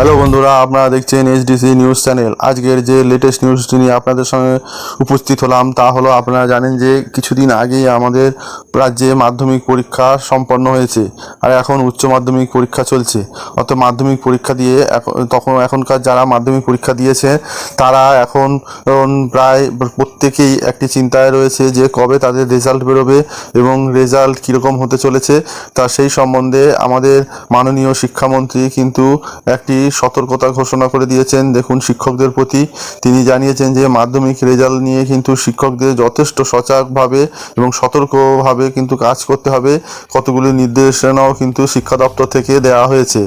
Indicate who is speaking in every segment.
Speaker 1: Hello বন্ধুরা, আপনারা দেখছেন এইচডিসি নিউজ চ্যানেল। আজকের যে লেটেস্ট নিউজটি নিয়ে আপনাদের সঙ্গে উপস্থিত হলাম, তা হলো আপনারা জানেন যে কিছুদিন আগেই আমাদের রাজ্যে মাধ্যমিক পরীক্ষা সম্পন্ন হয়েছে আর এখন উচ্চ মাধ্যমিক পরীক্ষা চলছে। অর্থাৎ মাধ্যমিক পরীক্ষা দিয়ে তখন এখনকার যারা মাধ্যমিক পরীক্ষা দিয়েছে, তারা এখন প্রায় প্রত্যেকেই একটি চিন্তায় রয়েছে যে কবে তাদের রেজাল্ট বেরোবে এবং রেজাল্ট কীরকম হতে চলেছে। তা সেই সম্বন্ধে আমাদের মাননীয় শিক্ষামন্ত্রী কিন্তু একটি সতর্কতা ঘোষণা করে দিয়েছেন। দেখুন, শিক্ষকদের প্রতি তিনি জানিয়েছেন যে, মাধ্যমিক রেজাল্ট নিয়ে কিন্তু শিক্ষকদের যথেষ্ট সজাগভাবে এবং সতর্কভাবে কিন্তু কাজ করতে হবে। কতগুলি নির্দেশনাও কিন্তু শিক্ষা দপ্তর থেকে দেওয়া হয়েছে।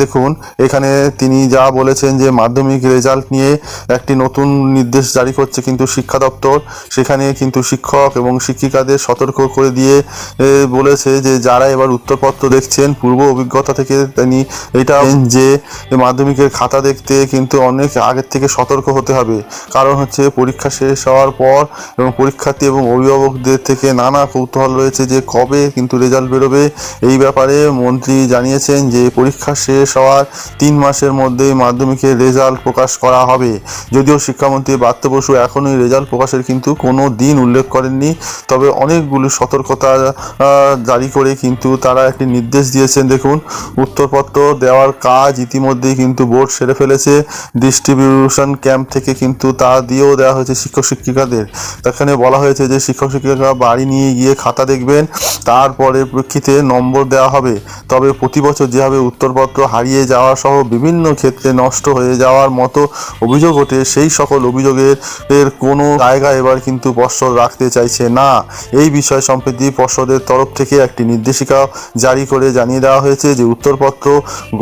Speaker 1: দেখুন, এখানে তিনি যা বলেছেন যে, মাধ্যমিক রেজাল্ট নিয়ে একটি নতুন নির্দেশ জারি করছে কিন্তু শিক্ষা দপ্তর। সেখানে কিন্তু শিক্ষক এবং শিক্ষিকাদের সতর্ক করে দিয়ে বলেছে যে, যারা এবার উত্তরপত্র দেখছেন, পূর্ব অভিজ্ঞতা থেকে তিনি এটা যে মাধ্যমিকের খাতা দেখতে কিন্তু অনেক আগের থেকে সতর্ক হতে হবে। কারণ হচ্ছে পরীক্ষা শেষ হওয়ার পর এবং পরীক্ষার্থী এবং অভিভাবকদের থেকে নানা কৌতূহল রয়েছে যে কবে কিন্তু রেজাল্ট বেরোবে। এই ব্যাপারে মন্ত্রী জানিয়েছেন যে পরীক্ষা শেষ হওয়ার তিন মাসের মধ্যেই মাধ্যমিকের রেজাল্ট প্রকাশ করা হবে। যদিও শিক্ষামন্ত্রী বাত্য বসু এখনই রেজাল্ট প্রকাশের কিন্তু কোনো দিন উল্লেখ করেননি। তবে অনেকগুলো সতর্কতা জারি করে কিন্তু তারা একটি নির্দেশ দিয়েছেন। দেখুন, উত্তরপত্র দেওয়ার কাজ ইতিমধ্যেই কিন্তু বোর্ড সেরে ফেলেছে। ডিস্ট্রিবিউশন ক্যাম্প থেকে কিন্তু তা দিয়েও দেওয়া হয়েছে শিক্ষক শিক্ষিকাদের এখানে বলা হয়েছে যে শিক্ষক শিক্ষিকা বাড়ি নিয়ে গিয়ে খাতা দেখবেন। তারপরে প্রেক্ষিতে নম্বর দেওয়া হবে। তবে প্রতি বছর যেভাবে উত্তরপত্র হারিয়ে যাওয়া সহ বিভিন্ন ক্ষেত্রে নষ্ট হয়ে যাওয়ার মতো অভিযোগ ওঠে, সেই সকল অভিযোগের এর কোনো জায়গা এবার কিন্তু পর্ষদ রাখতে চাইছে না। এই বিষয় সম্প্রতি পর্ষদের তরফ থেকে একটি নির্দেশিকা জারি করে জানিয়ে দেওয়া হয়েছে যে, উত্তরপত্র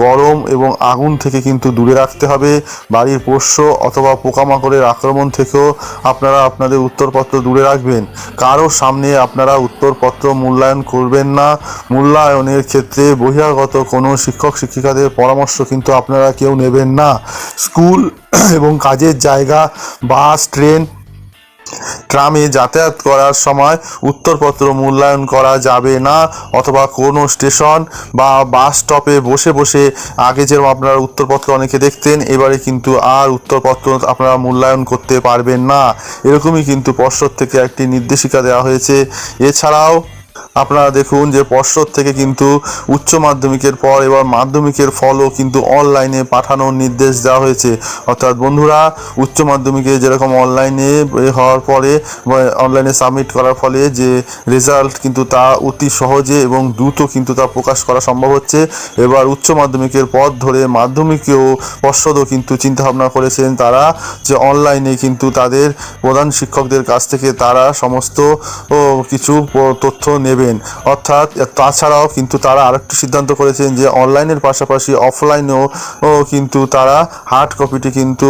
Speaker 1: গরম এবং আগুন থেকে কিন্তু দূরে রাখতে হবে। বাড়ির পোষ্য অথবা পোকামাকড়ের আক্রমণ থেকেও আপনারা আপনাদের উত্তরপত্র দূরে রাখবেন। কারও সামনে আপনারা উত্তরপত্র মূল্যায়ন করবেন না। মূল্যায়নের ক্ষেত্রে বহিরাগত কোনো শিক্ষক, শিক্ষিকাদের পরামর্শ কিন্তু আপনারা কেউ নেবেন না। স্কুল এবং কাজের জায়গা বাস ট্রেন, ট্রামে যাতায়াত করার সময় উত্তরপত্র মূল্যায়ন করা যাবে না অথবা কোনো স্টেশন বা বাস স্টপে বসে বসে আগে যেরকম আপনারা উত্তরপত্র অনেকে দেখতেন, এবারে কিন্তু আর উত্তরপত্র আপনারা মূল্যায়ন করতে পারবেন না। এরকমই কিন্তু পর্ষদ থেকে একটি নির্দেশিকা দেওয়া হয়েছে। এছাড়াও আপনারা দেখুন যে পর্ষদ থেকে কিন্তু উচ্চ মাধ্যমিকের পর এবার মাধ্যমিকের ফলও কিন্তু অনলাইনে পাঠানোর নির্দেশ দেওয়া হয়েছে। অর্থাৎ বন্ধুরা, উচ্চ মাধ্যমিকে যেরকম অনলাইনে হওয়ার পরে অনলাইনে সাবমিট করার ফলে যে রেজাল্ট কিন্তু তা অতি সহজে এবং দ্রুত কিন্তু তা প্রকাশ করা সম্ভব হচ্ছে। এবার উচ্চ মাধ্যমিকের পথ ধরে মাধ্যমিকেও পর্ষদও কিন্তু চিন্তাভাবনা করেছেন তারা যে অনলাইনে কিন্তু তাদের প্রধান শিক্ষকদের কাছ থেকে তারা সমস্ত কিছু তথ্য তথ্য নেবেন অর্থাৎ তাছাড়াও কিন্তু তারা আরেকটি সিদ্ধান্ত করেছেন যে অনলাইনের পাশাপাশি অফলাইনেও কিন্তু তারা হার্ড কপিটি কিন্তু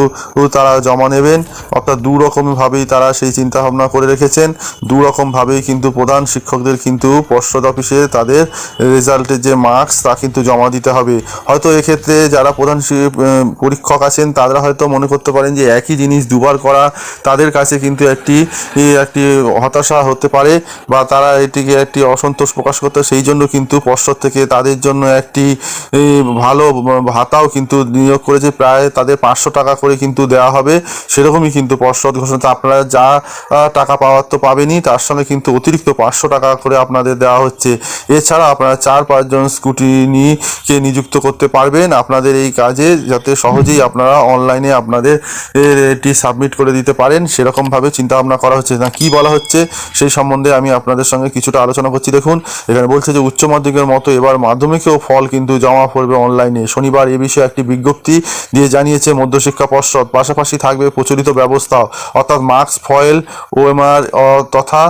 Speaker 1: তারা জমা নেবেন। অর্থাৎ দু রকমভাবেই তারা সেই চিন্তা ভাবনা করে রেখেছেন। দু রকমভাবেই কিন্তু প্রধান শিক্ষকদের কিন্তু পর্ষদ অফিসে তাদের রেজাল্টের যে মার্কস, তা কিন্তু জমা দিতে হবে। হয়তো এক্ষেত্রে যারা প্রধান পরীক্ষক আছেন, তারা হয়তো মনে করতে পারেন যে একই জিনিস দুবার করা তাদের কাছে কিন্তু একটি একটি হতাশা হতে পারে বা তারা এটিকে একটি অসন্তোষ প্রকাশ করতে সেই জন্য কিন্তু পর্ষদ থেকে তাদের জন্য একটি ভালো ভাতাও কিন্তু নিয়োগ করেছে। প্রায় তাদের পাঁচশো টাকা করে কিন্তু দেওয়া হবে। সেরকমই কিন্তু পর্ষদ ঘোষণা। আপনারা যা টাকা পাওয়ার তো পাবেনই, তার সঙ্গে কিন্তু অতিরিক্ত পাঁচশো টাকা করে আপনাদের দেওয়া হচ্ছে। এছাড়া আপনারা চার পাঁচজন স্কুটিনিকে নিযুক্ত করতে পারবেন আপনাদের এই কাজে, যাতে সহজেই আপনারা অনলাইনে আপনাদের এটি সাবমিট করে দিতে পারেন। সেরকমভাবে চিন্তা ভাবনা করা হচ্ছে। না, কি বলা হচ্ছে, সেই সম্বন্ধে আমি আপনাদের সঙ্গে কিছুটা আলোচনা করছি, দেখুন। এখানে বলছে যে, উচ্চ মাধ্যমিকের মতো এবার মাধ্যমিকেও ফল কিন্তু জমা পড়বে অনলাইনে শনিবার এ বিষয়ে একটি বিজ্ঞপ্তি দিয়ে জানিয়েছে মধ্যশিক্ষা পর্ষদ। পাশাপাশি থাকবে প্রচলিত ব্যবস্থা, অর্থাৎ মার্কস ফয়েল ওএমআর তথা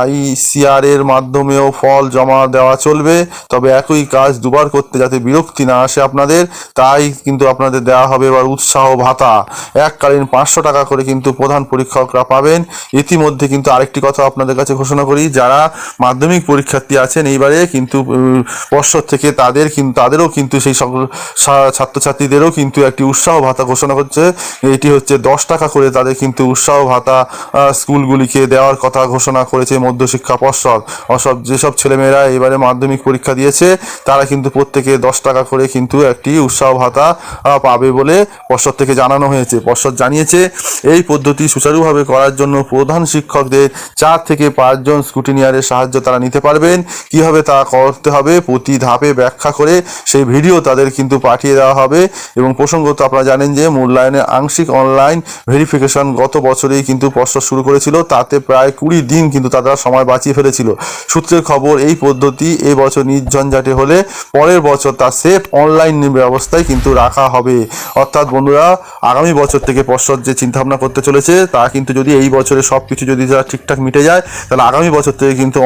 Speaker 1: আইসিআর এর মাধ্যমেও ফল জমা দেওয়া চলবে। তবে একই কাজ দুবার করতে যাতে বিরক্তি না আসে আপনাদের, তাই কিন্তু আপনাদের দেওয়া হবে এবার উৎসাহ ভাতা। এককালীন পাঁচশো টাকা করে কিন্তু প্রধান পরীক্ষকরা পাবেন। ইতিমধ্যে কিন্তু আরেকটি কথা আপনাদের কাছে ঘোষণা করি, যারা মাধ্যমিক পরীক্ষার্থী আছেন এইবারে, কিন্তু পর্ষদ থেকে তাদের কিন্তু তাদেরও কিন্তু সেই সকল ছাত্রছাত্রীদেরও কিন্তু একটি উৎসাহ ভাতা ঘোষণা করছে এটি হচ্ছে দশ টাকা করে তাদের কিন্তু উৎসাহ ভাতা স্কুলগুলিকে দেওয়ার কথা ঘোষণা করেছে মধ্যশিক্ষা পর্ষদ। অসব, যেসব ছেলেমেয়েরা এবারে মাধ্যমিক পরীক্ষা দিয়েছে, তারা কিন্তু প্রত্যেকে দশ টাকা করে কিন্তু একটি উৎসাহ ভাতা পাবে বলে পর্ষদ থেকে জানানো হয়েছে। পর্ষদ জানিয়েছে, এই পদ্ধতি সুচারুভাবে করার জন্য প্রধান শিক্ষকদের চার থেকে পাঁচজন স্কুটিনিয়ারের সাহায্য তারা নিতে পারবেন কীভাবে তা করতে হবে প্রতি ধাপে ব্যাখ্যা করে সেই ভিডিও তাদের কিন্তু পাঠিয়ে দেওয়া হবে। এবং প্রসঙ্গত আপনারা জানেন যে মূল্যায়নের আংশিক অনলাইন ভেরিফিকেশন গত বছরেই কিন্তু পর্ষদ শুরু করেছিল। তাতে প্রায় কুড়ি দিন কিন্তু তারা সময় বাঁচিয়ে ফেলেছিল। সূত্রের খবর এই পদ্ধতি এই বছর নির্ঝঞ্ঝাটে হলে পরের বছর তা সেফ অনলাইন ব্যবস্থায় কিন্তু রাখা হবে। অর্থাৎ বন্ধুরা, আগামী বছর থেকে পর্ষদ যে চিন্তাভাবনা করতে চলেছে, তা কিন্তু যদি এই বছরে সব কিছু যদি যা ঠিকঠাক মিটে যায়, তাহলে আগামী বছর থেকে কিন্তু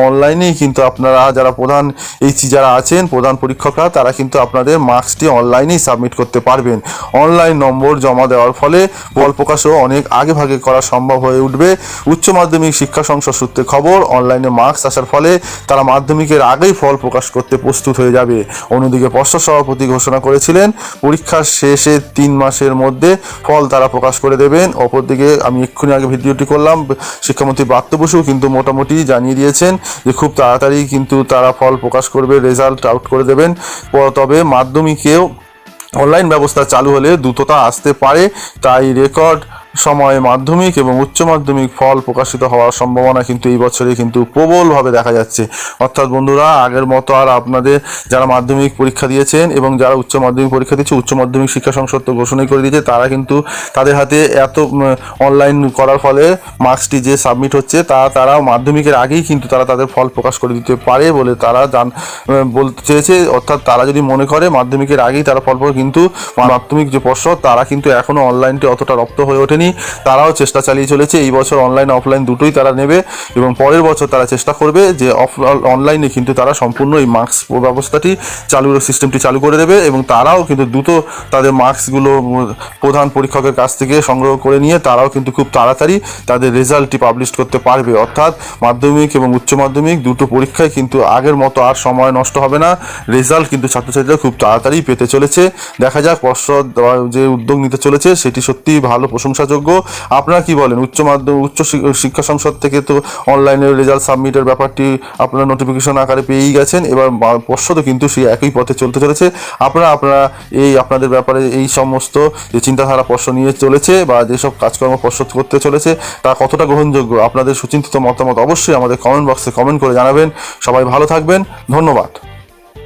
Speaker 1: অনলাইনেই কিন্তু আপনারা যারা প্রধান এইচি যারা আছেন, প্রধান পরীক্ষকরা, তারা কিন্তু আপনাদের মার্কসটি অনলাইনেই সাবমিট করতে পারবেন। অনলাইন নম্বর জমা দেওয়ার ফলে ফল প্রকাশও অনেক আগে ভাগে করা সম্ভব হয়ে উঠবে। উচ্চ মাধ্যমিক শিক্ষা সংসদ সূত্রে খবর, অনলাইনে মার্কস আসার ফলে তারা মাধ্যমিকের আগেই ফল প্রকাশ করতে প্রস্তুত হয়ে যাবে। অন্যদিকে পর্ষদ সভাপতি ঘোষণা করেছিলেন, পরীক্ষার শেষে তিন মাসের মধ্যে ফল তারা প্রকাশ করে দেবেন। অপরদিকে আমি এক্ষুনি আগে ভিডিওটি করলাম, শিক্ষামন্ত্রী ব্রাত্য বসু কিন্তু মোটামুটি জানিয়ে দিয়েছেন যে, খুব তাড়াতাড়ি কিন্তু তারা ফল প্রকাশ করবে রেজাল্ট আউট করে দেবেন। তবে মাধ্যমিকেও অনলাইন ব্যবস্থা চালু হলে দ্রুততা আসতে পারে, তাই রেকর্ড সময়ে মাধ্যমিক এবং উচ্চ মাধ্যমিক ফল প্রকাশিত হওয়ার সম্ভাবনা কিন্তু এই বছরে কিন্তু প্রবলভাবে দেখা যাচ্ছে। অর্থাৎ বন্ধুরা, আগের মতো আর আপনাদের যারা মাধ্যমিক পরীক্ষা দিয়েছেন এবং যারা উচ্চ মাধ্যমিক পরীক্ষা দিয়েছে, উচ্চ মাধ্যমিক শিক্ষা সংসদ তো ঘোষণাই করে দিয়েছে, তারা কিন্তু তাদের হাতে এত অনলাইন করার ফলে মার্কসটি যে সাবমিট হচ্ছে, তা তারা মাধ্যমিকের আগেই কিন্তু তারা তাদের ফল প্রকাশ করে দিতে পারে বলে তারা জান বলতে চেয়েছে। অর্থাৎ তারা যদি মনে করে মাধ্যমিকের আগেই তারা ফল কিন্তু মাধ্যমিক যে পর্ষদ তারা কিন্তু এখনও অনলাইনটি অতটা রপ্ত হয়ে ওঠেনি। তারাও চেষ্টা চালিয়ে চলেছে। এই বছর অনলাইন অফলাইন দুটোই তারা নেবে এবং পরের বছর তারা চেষ্টা করবে যে অফ অনলাইনে কিন্তু তারা সম্পূর্ণ এই মার্কস ব্যবস্থাটি চালু সিস্টেমটি চালু করে দেবে এবং তারাও কিন্তু দ্রুত তাদের মার্কসগুলো প্রধান পরীক্ষকের কাছ থেকে সংগ্রহ করে নিয়ে তারাও কিন্তু খুব তাড়াতাড়ি তাদের রেজাল্টটি পাবলিশ করতে পারবে। অর্থাৎ মাধ্যমিক এবং উচ্চ মাধ্যমিক দুটো পরীক্ষায় কিন্তু আগের মতো আর সময় নষ্ট হবে না। রেজাল্ট কিন্তু ছাত্রছাত্রীরা খুব তাড়াতাড়ি পেতে চলেছে। দেখা যাক, পর্ষদ যে উদ্যোগ নিতে চলেছে, সেটি সত্যিই ভালো প্রশংসাযোগ্য আপনারা কি বলেন? উচ্চ মাধ্যমিক উচ্চ শিক্ষা সংসদ থেকে তো অনলাইনে রেজাল্ট সাবমিটের ব্যাপারটি আপনারা নোটিফিকেশন আকারে পেয়েই গেছেন। এবার পর্ষদও কিন্তু সেই একই পথে চলতে চলেছে। আপনারা আপনারা এই আপনাদের ব্যাপারে এই সমস্ত যে চিন্তাধারা পর্ষদ নিয়ে চলেছে বা যেসব কাজকর্ম পর্ষদ করতে চলেছে, তা কতটা গ্রহণযোগ্য? আপনাদের সুচিন্তিত মতামত অবশ্যই আমাদের কমেন্ট বক্সে কমেন্ট করে জানাবেন। সবাই ভালো থাকবেন। ধন্যবাদ।